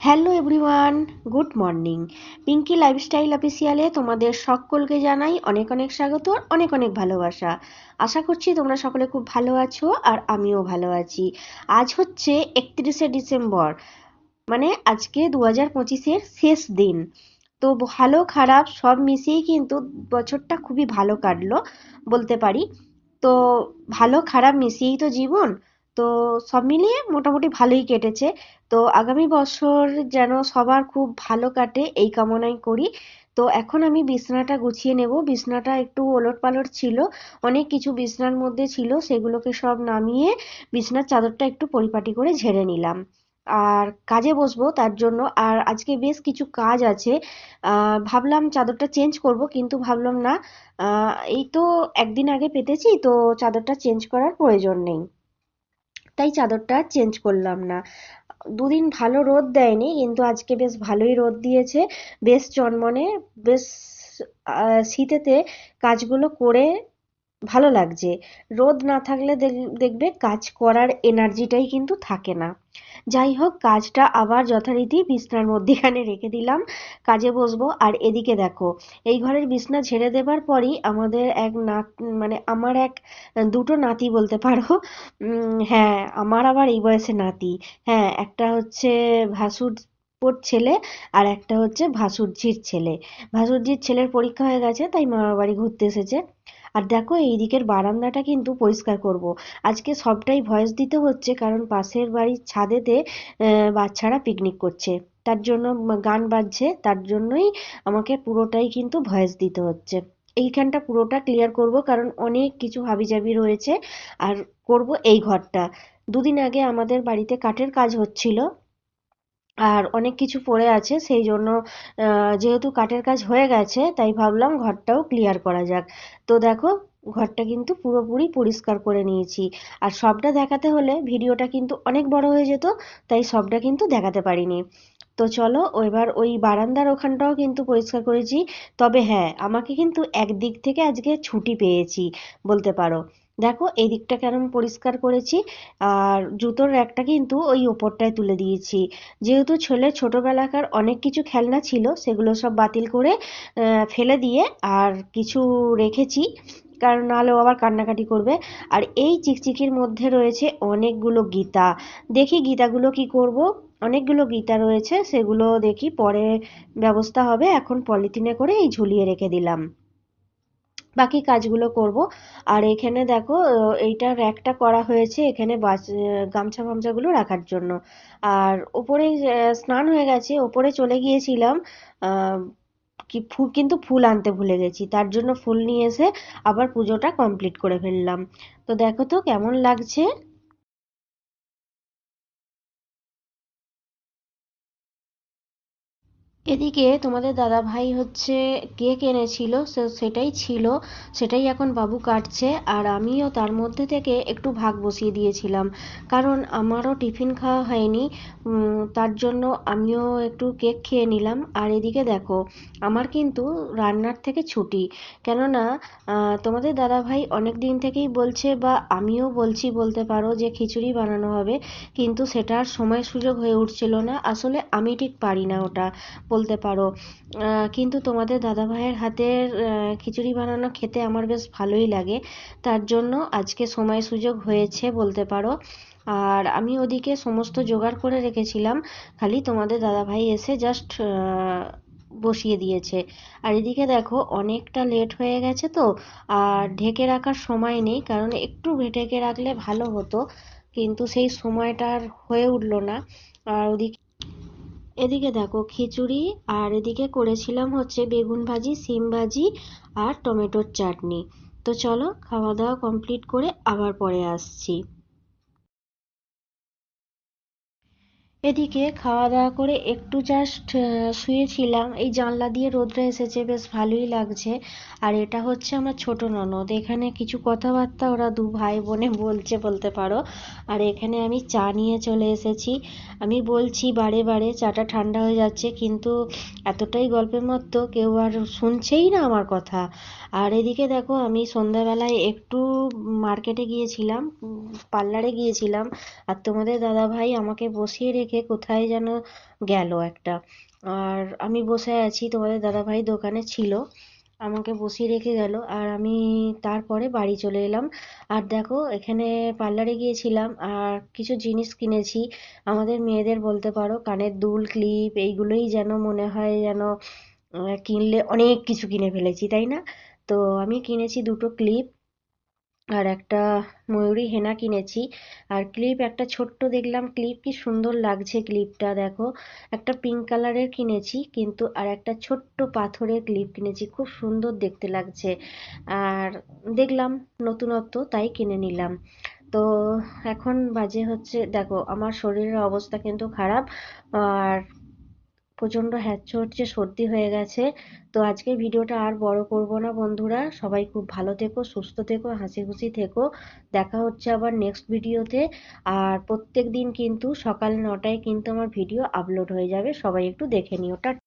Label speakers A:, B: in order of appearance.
A: Hello everyone, good morning. Pinky lifestyle অফিসিয়ালে তোমাদের সকলকে জানাই অনেক অনেক স্বাগত, অনেক অনেক ভালোবাসা। আশা করছি তোমরা সকলে খুব ভালো আছো আর আমিও ভালো আছি। আজ হচ্ছে একত্রিশে ডিসেম্বর মানে আজকে দু হাজার পঁচিশের শেষ দিন। তো ভালো, খারাপ সব মিশিয়েই কিন্তু বছরটা খুবই ভালো কাটলো, বলতে পারি। তো ভালো, খারাপ মিশিয়েই তো জীবন তো সব মিলিয়ে মোটামুটি ভালোই কেটেছে। তো আগামী বছর যেন সবার খুব ভালো কাটে এই কামনাই করি। তো এখন আমি বিছনাটা গুছিয়ে নেব। বিছনাটা একটু ওলট পালট ছিল, অনেক কিছু বিছনার মধ্যে ছিল, সেগুলোকে সব নামিয়ে বিছনার চাদরটা একটু পরিপাটি করে ঝেড়ে নিলাম। আর কাজে বসবো তার জন্য। আর আজকে বেশ কিছু কাজ আছে। ভাবলাম চাদরটা চেঞ্জ করব, কিন্তু ভাবলাম না এই তো একদিন আগে পেতেছি, তো চাদরটা চেঞ্জ করার প্রয়োজন নেই। তাই চাদরটা চেঞ্জ করলাম না। দুদিন ভালো রোদ দেয়নি, কিন্তু আজকে বেশ ভালোই রোদ দিয়েছে। বেশ চনমনে, বেশ শীতেতে কাজগুলো করে ভালো লাগছে। রোদ না থাকলে দেখবে কাজ করার এনার্জিটাই কিন্তু থাকে না। যাই হোক, কাজটা আবার যথারীতি বিছনার মধ্যেখানে রেখে দিলাম, কাজে বসবো। আর এদিকে দেখো, এই ঘরের বিছনা ছেড়ে দেবার পরই আমাদের এক নাত মানে আমার এক দুটো নাতি বলতে পারো। হ্যাঁ আমার আবার এই বয়সে নাতি। হ্যাঁ একটা হচ্ছে ভাসুর পোর ছেলে আর একটা হচ্ছে ভাসুরজির ছেলে। ভাসুরজির ছেলের পরীক্ষা হয়ে গেছে, তাই মামার বাড়ি ঘুরতে এসেছে। আর দেখো, এই দিকের বারান্দাটা কিন্তু পরিষ্কার করব। আজকে সবটাই ভয়েস দিতে হচ্ছে, কারণ পাশের বাড়ির ছাদেতে বাচ্চারা পিকনিক করছে। তার জন্য গান বাজছে, তার জন্যই আমাকে পুরোটাই কিন্তু ভয়েস দিতে হচ্ছে। এইখানটা পুরোটা ক্লিয়ার করব, কারণ অনেক কিছু হাবিজাবি রয়েছে। আর করব এই ঘরটা। দুদিন আগে আমাদের বাড়িতে কাঠের কাজ হচ্ছিল। আর অনেক কিছু পড়ে আছে, সেই জন্য যেহেতু কাঠের কাজ হয়ে গেছে, তাই ভাবলাম ঘরটাও ক্লিয়ার করা যাক। তো দেখো, ঘরটা কিন্তু পুরোপুরি পরিষ্কার করে নিয়েছি। আর সবটা দেখাতে হলে ভিডিওটা কিন্তু অনেক বড় হয়ে যেত, তাই সবটা কিন্তু দেখাতে পারিনি। তো চলো, এবার ওই বারান্দার ওখানটাও কিন্তু পরিষ্কার করেছি। তবে হ্যাঁ আমাকে কিন্তু একদিক থেকে আজকে ছুটি পেয়েছি, বলতে পারো। দেখো, এই দিকটা কেমন পরিষ্কার করেছি। আর জুতোর র্যাকটা কিন্তু ওই ওপরটায় তুলে দিয়েছি। যেহেতু ছেলে, ছোটোবেলাকার অনেক কিছু খেলনা ছিল, সেগুলো সব বাতিল করে ফেলে দিয়ে আর কিছু রেখেছি, কারণ নাহলে আবার কান্নাকাটি করবে। আর এই চিকচিকির মধ্যে রয়েছে অনেকগুলো গীতা। দেখি গীতাগুলো কি করব? অনেকগুলো গীতা রয়েছে, সেগুলো দেখি পরে ব্যবস্থা হবে। এখন পলিথিনে করে এই ঝুলিয়ে রেখে দিলাম। বাকি কাজগুলো করব। আর এখানে দেখো এইটা র্যাকটা করা হয়েছে এখানে গামছা ফামছাগুলো রাখার জন্য। আর ওপরে স্নান হয়ে গেছে, ওপরে চলে গিয়েছিলাম কি ফুল, কিন্তু ফুল আনতে ভুলে গেছি, তার জন্য ফুল নিয়ে এসে আবার পুজোটা কমপ্লিট করে ফেললাম। তো দেখো তো কেমন লাগছে। এদিকে তোমাদের দাদা ভাই হচ্ছে কেক এনেছিল সেটাই ছিল, সেটাই এখন বাবু কাটছে, আর আমিও তার মধ্যে থেকে একটু ভাগ বসিয়ে দিয়েছিলাম। কারণ আমারও টিফিন খাওয়া হয়নি তার জন্য আমিও একটু কেক খেয়ে নিলাম। আর এদিকে দেখো, আমার কিন্তু রান্নার থেকে ছুটি। কেননা তোমাদের দাদা ভাই অনেক দিন থেকেই বলছে বা আমিও বলছি, বলতে পারো যে খিচুড়ি বানানো হবে, কিন্তু সেটার সময় সুযোগ হয়ে উঠছিল না। আসলে আমি ঠিক পারি না ওটা। বলতে পারো। কিন্তু তোমাদের দাদা ভাইয়ের হাতের খিচুড়ি বানানো খেতে আমার বেশ ভালোই লাগে। তার জন্য আজকে সময় সুযোগ হয়েছে বলতে পারো। আর আমি ওদিকে সমস্ত জোগাড় করে রেখেছিলাম। খালি তোমাদের দাদাভাই এসে জাস্ট বসিয়ে দিয়েছে। আর এদিকে দেখো অনেকটা লেট হয়ে গেছে তো। আর ঢেকে রাখার সময় নেই, কারণ একটু ঢেকে রাখলে ভালো হতো। কিন্তু সেই সময়টা আর হয়ে উঠল না। আর ওদিকে এদিকে দেখো খিচুড়ি, আর এদিকে করেছিলাম হচ্ছে বেগুন ভাজি, সিম ভাজি আর টমেটোর চাটনি। তো চলো খাওয়া দাওয়া কমপ্লিট করে আবার পরে আসছি। এদিকে খাওয়া দাওয়া করে একটু জাস্ট শুয়েছিলাম। এই জানলা দিয়ে রোদটা এসেছে, বেশ ভালোই লাগছে। আর এটা হচ্ছে আমার ছোট ননদ। এখানে কিছু কথাবার্তা ওরা দু ভাই বোনে বলছে বলতে পারো। আর এখানে আমি চা নিয়ে চলে এসেছি। আমি বলছি, বারে বারে, চাটা ঠান্ডা হয়ে যাচ্ছে, কিন্তু এতটাই গল্পের মতো কেউ আর শুনছেই না আমার কথা। আর এদিকে দেখো, আমি সন্ধ্যাবেলায় একটু মার্কেটে গিয়েছিলাম। পার্লারে গিয়েছিলাম আর তোমাদের দাদা ভাই আমাকে বসিয়ে রেখে কোথায় যেন গেল একটা। আর আমি বসে আছি, তোমাদের দাদাভাই দোকানে ছিল, আমাকে বসিয়ে রেখে গেল আর আমি তারপরে বাড়ি চলে এলাম। আর দেখো, এখানে পার্লারে গিয়েছিলাম আর কিছু জিনিস কিনেছি। আমাদের মেয়েদের বলতে পারো, কানের দুল, ক্লিপ, এইগুলোই যেন মনে হয় যেন কিনলে অনেক কিছু কিনে ফেলেছি, তাই না? তো আমি কিনেছি দুটো ক্লিপ আর একটা ময়ূরী হেনা কিনেছি। আর ক্লিপ একটা ছোট্ট দেখলাম ক্লিপ কি সুন্দর লাগছে ক্লিপটা দেখো। একটা পিঙ্ক কালারের কিনেছি, কিন্তু আর একটা ছোট্ট পাথরের ক্লিপ কিনেছি, খুব সুন্দর দেখতে লাগছে। আর দেখলাম নতুনত্ব, তাই কিনে নিলাম। তো এখন বাজে হচ্ছে, দেখো, আমার শরীরের অবস্থা কিন্তু খারাপ, আর প্রচণ্ড হচ্ছে সর্দি হয়ে গেছে। তো আজকের ভিডিওটা আর বড় করব না বন্ধুরা। সবাই খুব ভালো থেকো, সুস্থ থেকো, হাসি খুশি থেকো। দেখা হচ্ছে আবার নেক্সট ভিডিওতে। আর প্রত্যেক দিন কিন্তু সকাল নটায় কিন্তু আমার ভিডিও আপলোড হয়ে যাবে। সবাই একটু দেখে নিও।